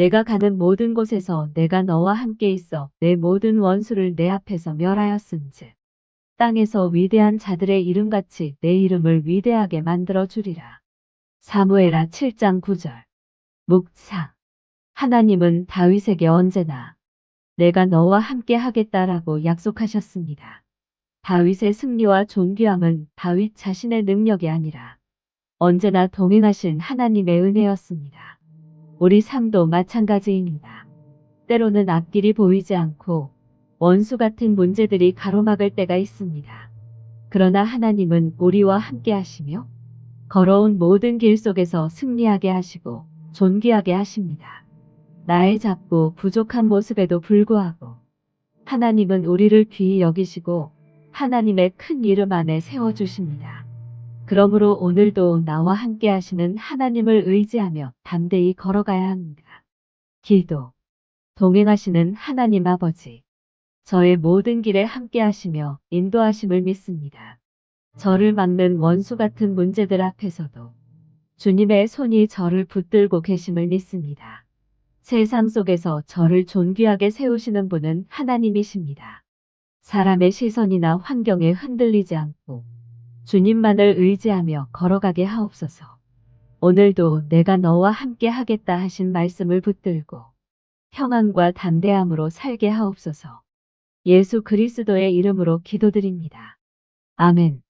내가 가는 모든 곳에서 내가 너와 함께 있어 내 모든 원수를 내 앞에서 멸하였은즉 땅에서 위대한 자들의 이름같이 내 이름을 위대하게 만들어 주리라. 사무엘하 7장 9절 묵상 하나님은 다윗에게 언제나 내가 너와 함께 하겠다라고 약속하셨습니다. 다윗의 승리와 존귀함은 다윗 자신의 능력이 아니라 언제나 동행하신 하나님의 은혜였습니다. 우리 삶도 마찬가지입니다. 때로는 앞길이 보이지 않고 원수 같은 문제들이 가로막을 때가 있습니다. 그러나 하나님은 우리와 함께 하시며 걸어온 모든 길 속에서 승리하게 하시고 존귀하게 하십니다. 나의 작고 부족한 모습에도 불구하고 하나님은 우리를 귀히 여기시고 하나님의 큰 이름 안에 세워주십니다. 그러므로 오늘도 나와 함께 하시는 하나님을 의지하며 담대히 걸어가야 합니다. 기도. 동행하시는 하나님 아버지. 저의 모든 길에 함께 하시며 인도하심을 믿습니다. 저를 막는 원수 같은 문제들 앞에서도 주님의 손이 저를 붙들고 계심을 믿습니다. 세상 속에서 저를 존귀하게 세우시는 분은 하나님이십니다. 사람의 시선이나 환경에 흔들리지 않고 주님만을 의지하며 걸어가게 하옵소서. 오늘도 내가 너와 함께 하겠다 하신 말씀을 붙들고 평안과 담대함으로 살게 하옵소서. 예수 그리스도의 이름으로 기도드립니다. 아멘.